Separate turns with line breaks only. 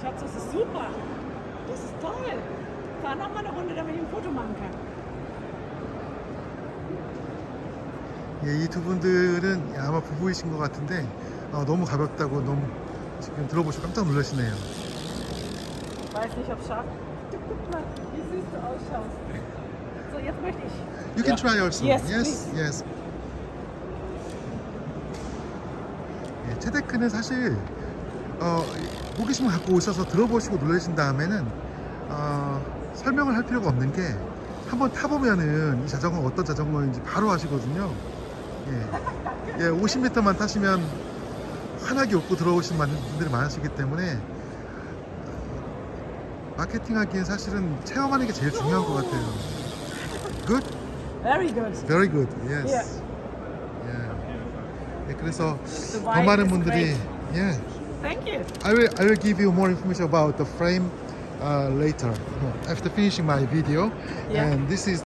Schatz, das ist super. Das ist toll. Fahr noch mal eine Runde, damit ich ein Foto machen kann.
예, 이 두 분들은 아마 부부이신 것 같은데 어, 너무 가볍다고 너무 지금 들어보시고 깜짝 놀라시네요.
Weiß nicht, ob es schafft. Du guck mal, wie süß du ausschaust. So, jetzt möchte ich.
You can try also.
Yes,
yes.
please.
yes. 예, 체데크는 사실 어, 호기심을 갖고 오셔서 들어보시고 놀라신 다음에는 어, 설명을 할 필요가 없는 게 한번 타보면은 이 자전거가 어떤 자전거인지 바로 아시거든요. 예, 예 50m만 타시면 환하게 웃고 들어오신 분들이 많으시기 때문에 마케팅하기엔 사실은 체험하는 게 제일 중요한 것 같아요. Good?
Very good.
Very good. Yes.
Yeah.
예, 그래서 더 많은 분들이. 예.
Thank you.
I will I will give you more information about the frame uh, later after finishing my video.
Yeah.
And this is